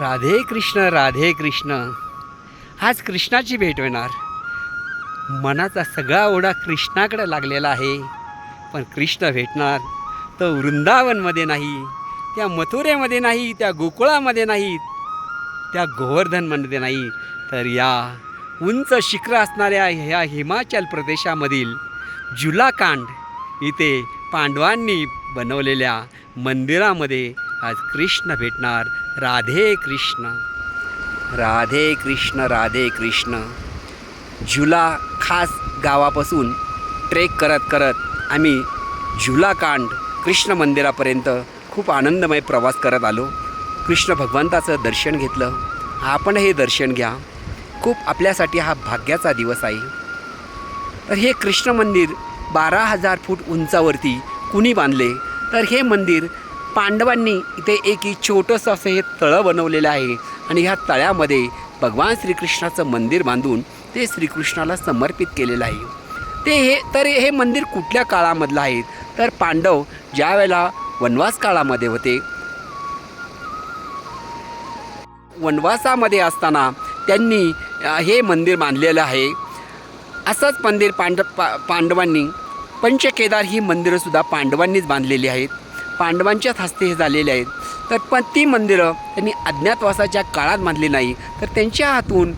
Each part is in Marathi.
राधे कृष्ण राधे कृष्ण. आज कृष्णाची भेट होणार. मनाचा सगळा ओढा कृष्णाकडे लागलेला आहे. पण कृष्ण भेटणार तर वृंदावनमध्ये नाही त्या मथुरेमध्ये नाही त्या गोकुळामध्ये नाही त्या गोवर्धनमध्ये नाही. तर या उंच शिखर असणाऱ्या ह्या हिमाचल प्रदेशामधील जुलाकांड इथे पांडवांनी बनवलेल्या मंदिरामध्ये आज कृष्ण भेटणार. राधे कृष्ण. राधे कृष्ण राधे कृष्ण. झुला खास गावापासून ट्रेक करत करत आम्ही झुलाकांड कृष्ण मंदिरापर्यंत खूप आनंदमय प्रवास करत आलो. कृष्ण भगवंताचं दर्शन घेतलं. आपण हे दर्शन घ्या. खूप आपल्यासाठी हा भाग्याचा दिवस आहे. तर हे कृष्ण मंदिर बारा हजार फूट उंचावरती कुणी बांधले? तर हे मंदिर पांडवांनी इथे एक ही छोटंसं असं हे तळं बनवलेलं आहे. आणि ह्या तळ्यामध्ये भगवान श्रीकृष्णाचं मंदिर बांधून ते श्रीकृष्णाला समर्पित केलेलं आहे. ते हे तर हे मंदिर कुठल्या काळामधलं आहे? तर पांडव ज्या वेळेला वनवास काळामध्ये होते वनवासामध्ये असताना त्यांनी हे मंदिर बांधलेलं आहे. असंच मंदिर पांड पा पांडवांनी पंचकेदार ही मंदिरंसुद्धा पांडवांनीच बांधलेली आहेत. पांडवांच्याच हस्ते हे झालेले आहेत. तर पण ती मंदिरं त्यांनी अज्ञातवासाच्या काळात बांधली नाही. तर त्यांच्या हातून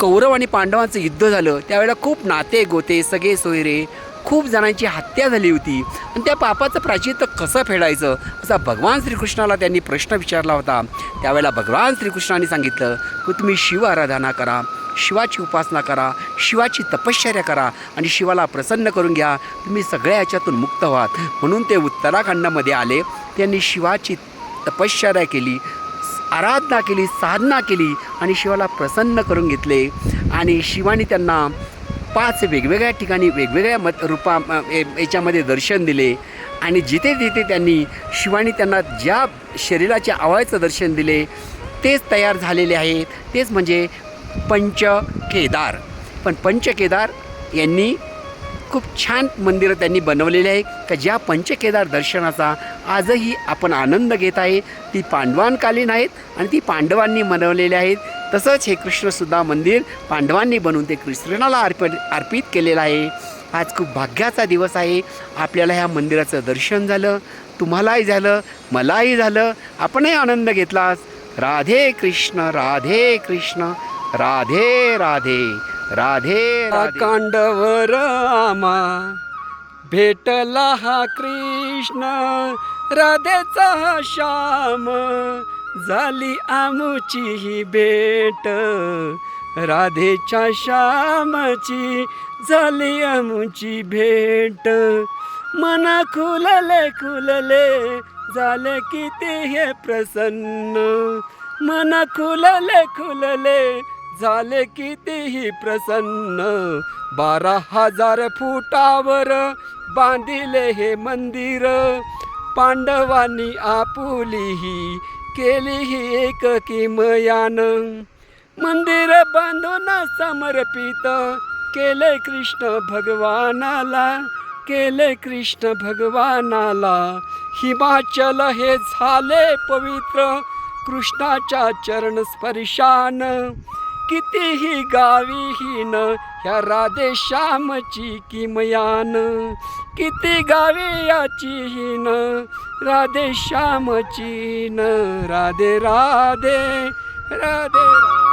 कौरव आणि पांडवांचं युद्ध झालं. त्यावेळेला खूप नाते गोते सगळे सोयरे खूप जणांची हत्या झाली होती. आणि त्या पापाचं प्राचित्य कसं फेडायचं असा भगवान श्रीकृष्णाला त्यांनी प्रश्न विचारला होता. त्यावेळेला भगवान श्रीकृष्णाने सांगितलं की तुम्ही शिव आराधना करा. शिवाची उपासना करा शिवाची तपश्चर्या करा आणि शिवाला प्रसन्न करून घ्या. तुम्ही सगळ्या याच्यातून मुक्त व्हात म्हणून ते उत्तराखंडामध्ये आले. त्यांनी शिवाची तपश्चर्या केली आराधना केली साधना केली आणि शिवाला प्रसन्न करून घेतले. आणि शिवाने त्यांना पाच वेगवेगळ्या ठिकाणी वेगवेगळ्या मत रूपा ए- याच्यामध्ये दर्शन दिले. आणि जिथे जिथे त्यांनी शिवाने त्यांना ज्या शरीराच्या आवाळाचं दर्शन दिले तेच तयार झालेले आहेत तेच म्हणजे पंचकेदार. पण पंचकेदार यांनी खूप छान मंदिरं त्यांनी बनवलेली आहे का ज्या पंचकेदार दर्शनाचा आजही आपण आनंद घेत आहे ती पांडवांकालीन आहेत आणि ती पांडवांनी बनवलेली आहेत. तसंच हे कृष्णसुद्धा मंदिर पांडवांनी बनवून ते कृष्णाला अर्प अर्पित केलेलं आहे. आज खूप भाग्याचा दिवस आहे. आपल्याला ह्या मंदिराचं दर्शन झालं तुम्हालाही झालं मलाही झालं. आपणही आनंद घेतलास. राधे कृष्ण राधे कृष्ण. राधे राधे राधे कांडव रामा भेटला हा कृष्ण राधेचा हा श्याम. झाली आमुची ही भेट राधेच्या श्यामची झाली आमुची भेट. मन खुलले खुलले झाले किती हे प्रसन्न. मन खुलले खुलले झाले कितीही प्रसन्न. बारा हजार फुटावर बांधिले हे मंदिर. पांडवांनी आपुली ही केली ही एक किमयान. मंदिर बांधून समर्पित केले कृष्ण भगवानाला केले कृष्ण भगवानाला. हिमाचल हे झाले पवित्र कृष्णाच्या चरण स्पर्शान. कितीही गावीहीन ह्या राधे श्यामची किमयान. किती गावी याची हीन राधे श्यामची न राधे राधे राधे.